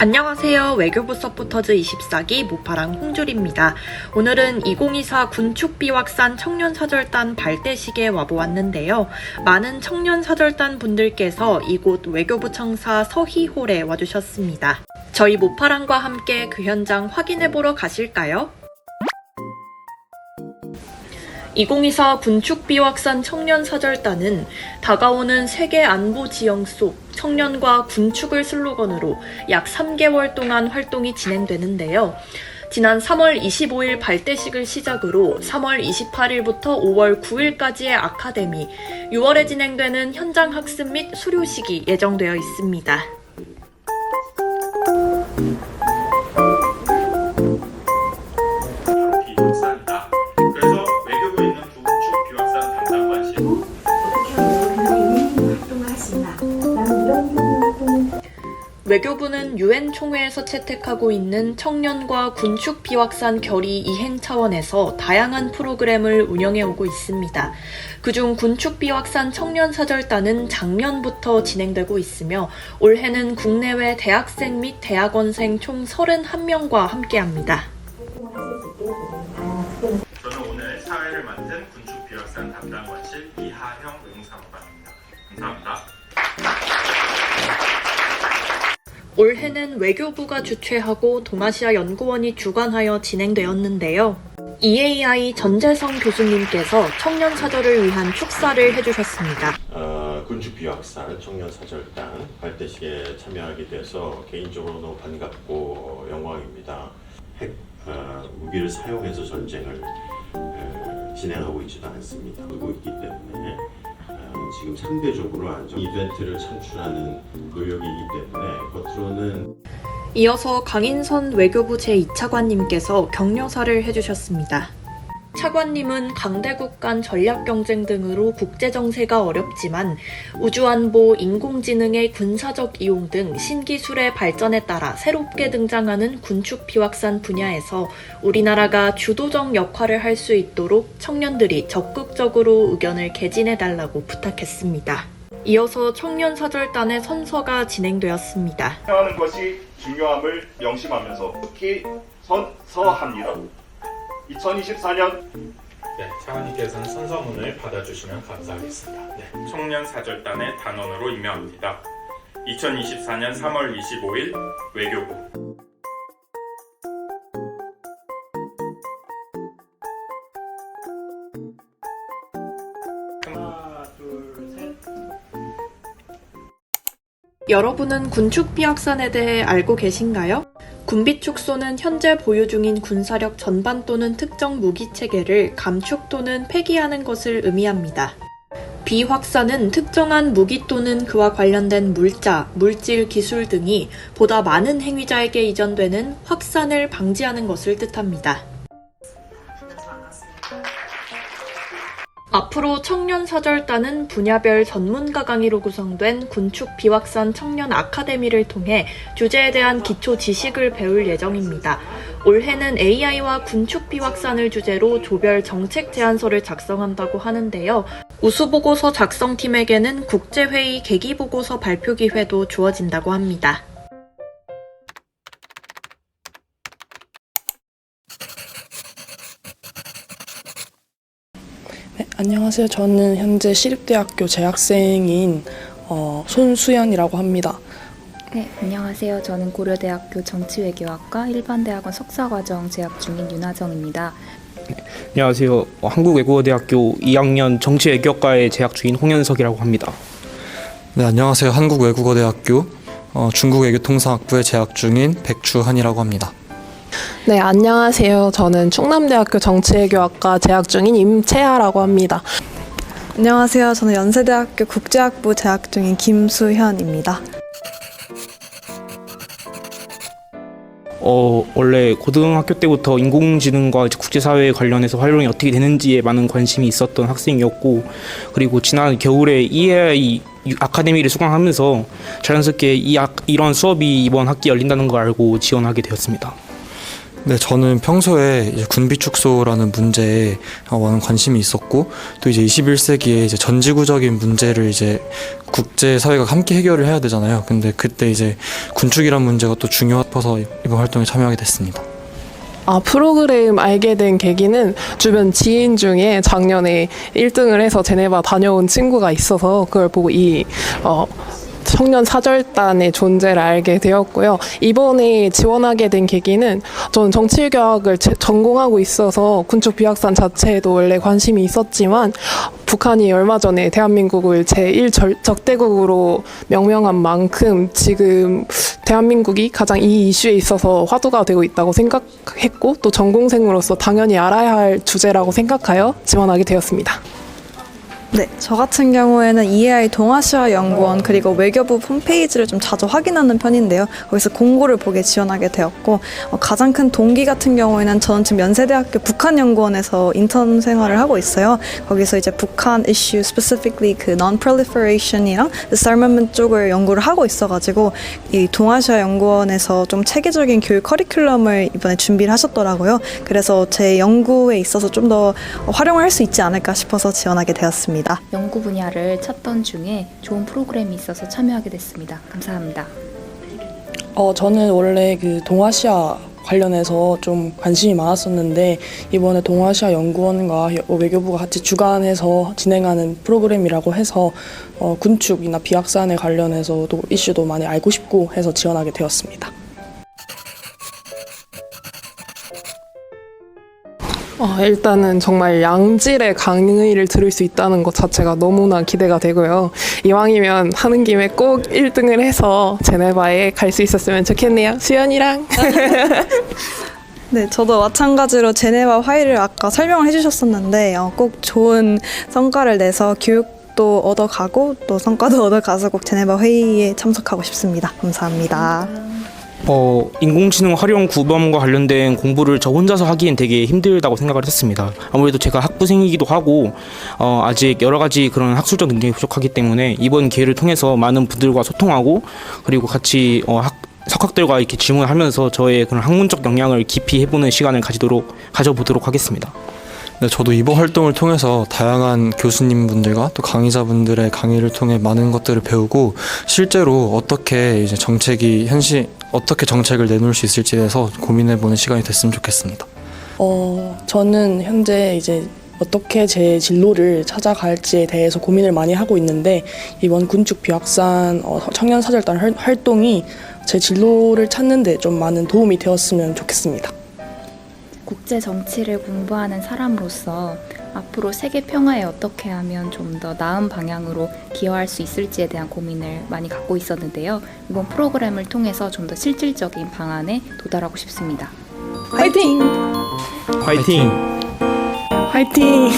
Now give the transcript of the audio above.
안녕하세요. 외교부 서포터즈 24기 모파랑 홍줄입니다. 오늘은 2024 군축비 확산 청년사절단 발대식에 와보았는데요. 많은 청년사절단 분들께서 이곳 외교부 청사 서희홀에 와주셨습니다. 저희 모파랑과 함께 그 현장 확인해보러 가실까요? 2024 군축비확산 청년사절단은 다가오는 세계 안보 지형 속 청년과 군축을 슬로건으로 약 3개월 동안 활동이 진행되는데요. 지난 3월 25일 발대식을 시작으로 3월 28일부터 5월 9일까지의 아카데미, 6월에 진행되는 현장 학습 및 수료식이 예정되어 있습니다. 외교부는 유엔 총회에서 채택하고 있는 청년과 군축 비확산 결의 이행 차원에서 다양한 프로그램을 운영해 오고 있습니다. 그중 군축 비확산 청년 사절단은 작년부터 진행되고 있으며 올해는 국내외 대학생 및 대학원생 총 31명과 함께합니다. 저는 오늘 사회를 만든 군축 비확산 담당관실 이하형 응사무관 올해는 외교부가 주최하고 동아시아 연구원이 주관하여 진행되었는데요. EAI 전재성 교수님께서 청년 사절을 위한 축사를 해주셨습니다. 어, 군축 비확산 청년 사절단 발대식에 참여하게 돼서 개인적으로 너무 반갑고 어, 영광입니다. 핵 어, 무기를 사용해서 전쟁을 어, 진행하고 있지도 않습니다. 하고 있기 때문에 어, 지금 상대적으로 안정 이벤트를 창출하는 노력이기 때문에 겉으로는 이어서 강인선 외교부 제2차관님께서 격려사를 해주셨습니다. 차관님은 강대국 간 전략 경쟁 등으로 국제 정세가 어렵지만 우주안보, 인공지능의 군사적 이용 등 신기술의 발전에 따라 새롭게 등장하는 군축 비확산 분야에서 우리나라가 주도적 역할을 할 수 있도록 청년들이 적극적으로 의견을 개진해 달라고 부탁했습니다. 이어서 청년 사절단의 선서가 진행되었습니다. 하는 것이 중요함을 명심하면서 특히 선서합니다. 2024년 네, 차관님께서는 선서문을 받아주시면 감사하겠습니다. 네, 청년 사절단의 단원으로 임명합니다. 2024년 3월 25일 외교부 하나, 둘, 셋. 여러분은 군축 비확산에 대해 알고 계신가요? 군비 축소는 현재 보유 중인 군사력 전반 또는 특정 무기 체계를 감축 또는 폐기하는 것을 의미합니다. 비확산은 특정한 무기 또는 그와 관련된 물자, 물질, 기술 등이 보다 많은 행위자에게 이전되는 확산을 방지하는 것을 뜻합니다. 앞으로 청년 사절단은 분야별 전문가 강의로 구성된 군축 비확산 청년 아카데미를 통해 주제에 대한 기초 지식을 배울 예정입니다. 올해는 AI와 군축 비확산을 주제로 조별 정책 제안서를 작성한다고 하는데요. 우수 보고서 작성팀에게는 국제회의 계기 보고서 발표 기회도 주어진다고 합니다. 안녕하세요. 저는 현재 시립대학교 재학생인 어, 손수연이라고 합니다. 네, 안녕하세요. 저는 고려대학교 정치외교학과 일반대학원 석사과정 재학 중인 윤하정입니다. 안녕하세요. 어, 한국외국어대학교 2학년 정치외교학과에 재학 중인 홍현석이라고 합니다. 네, 안녕하세요. 한국외국어대학교 어, 중국외교통상학부에 재학 중인 백주한이라고 합니다. 네, 안녕하세요. 저는 충남대학교 정치외교학과 재학 중인 임채아라고 합니다. 안녕하세요. 저는 연세대학교 국제학부 재학 중인 김수현입니다. 어, 원래 고등학교 때부터 인공지능과 이제 국제사회 관련해서 활동이 어떻게 되는지에 많은 관심이 있었던 학생이었고, 그리고 지난 겨울에 EAI 아카데미를 수강하면서 자연스럽게 이 학, 이런 수업이 이번 학기 열린다는 걸 알고 지원하게 되었습니다. 네, 저는 평소에 군비 축소라는 문제에 어, 많은 관심이 있었고 또 이제 21세기에 이제 전지구적인 문제를 이제 국제 사회가 함께 해결을 해야 되잖아요. 근데 그때 이제 군축이란 문제가 또 중요해서 이번 활동에 참여하게 됐습니다. 아, 프로그램 알게 된 계기는 주변 지인 중에 작년에 1등을 해서 제네바 다녀온 친구가 있어서 그걸 보고 이, 어, 청년 사절단의 존재를 알게 되었고요. 이번에 지원하게 된 계기는 저는 정치교학을 제- 전공하고 있어서 군축 비학산 자체에도 원래 관심이 있었지만 북한이 얼마 전에 대한민국을 제1 적대국으로 명명한 만큼 지금 대한민국이 가장 이 이슈에 있어서 화두가 되고 있다고 생각했고 또 전공생으로서 당연히 알아야 할 주제라고 생각하여 지원하게 되었습니다. 네, 저 같은 경우에는 EAI 동아시아 연구원 그리고 외교부 홈페이지를 좀 자주 확인하는 편인데요. 거기서 공고를 보게 지원하게 되었고 어, 가장 큰 동기 같은 경우에는 저는 지금 연세대학교 북한 연구원에서 인턴 생활을 하고 있어요. 거기서 이제 북한 이슈 specifically 그 non-proliferation이랑 disarmament 쪽을 연구를 하고 있어가지고 이 동아시아 연구원에서 좀 체계적인 교육 커리큘럼을 이번에 준비를 하셨더라고요. 그래서 제 연구에 있어서 좀 더 활용을 할 수 있지 않을까 싶어서 지원하게 되었습니다. 연구 분야를 찾던 중에 좋은 프로그램이 있어서 참여하게 됐습니다. 감사합니다. 어, 저는 원래 그 동아시아 관련해서 좀 관심이 많았었는데 이번에 동아시아 연구원과 여- 외교부가 같이 주관해서 진행하는 프로그램이라고 해서 어, 군축이나 비확산에 관련해서도 이슈도 많이 알고 싶고 해서 지원하게 되었습니다. 어, 일단은 정말 양질의 강의를 들을 수 있다는 것 자체가 너무나 기대가 되고요. 이왕이면 하는 김에 꼭 1등을 해서 제네바에 갈 수 있었으면 좋겠네요. 수연이랑. 네, 저도 마찬가지로 제네바 화의를 아까 설명을 해주셨었는데 어, 꼭 좋은 성과를 내서 교육도 얻어가고 또 성과도 얻어가서 꼭 제네바 회의에 참석하고 싶습니다. 감사합니다. 어, 인공지능 활용 구범과 관련된 공부를 저 혼자서 하기엔 되게 힘들다고 생각을 했습니다. 아무래도 제가 학부생이기도 하고 어, 아직 여러 가지 그런 학술적 능력이 부족하기 때문에 이번 기회를 통해서 많은 분들과 소통하고 그리고 같이 어, 학, 석학들과 이렇게 질문하면서 저의 그런 학문적 역량을 깊이 해보는 시간을 가지도록 가져보도록 하겠습니다. 네, 저도 이번 활동을 통해서 다양한 교수님분들과 또 강의자분들의 강의를 통해 많은 것들을 배우고 실제로 어떻게 이제 정책이 현실 어떻게 정책을 내놓을 수 있을지에 대해서 고민해보는 시간이 됐으면 좋겠습니다. 어, 저는 현재 이제 어떻게 제 진로를 찾아갈지에 대해서 고민을 많이 하고 있는데 이번 군축 비확산 어, 청년 사절단 활- 활동이 제 진로를 찾는데 좀 많은 도움이 되었으면 좋겠습니다. 국제 정치를 공부하는 사람으로서 앞으로 세계 평화에 어떻게 하면 좀 더 나은 방향으로 기여할 수 있을지에 대한 고민을 많이 갖고 있었는데요. 이번 프로그램을 통해서 좀 더 실질적인 방안에 도달하고 싶습니다. 화이팅! 화이팅! 화이팅!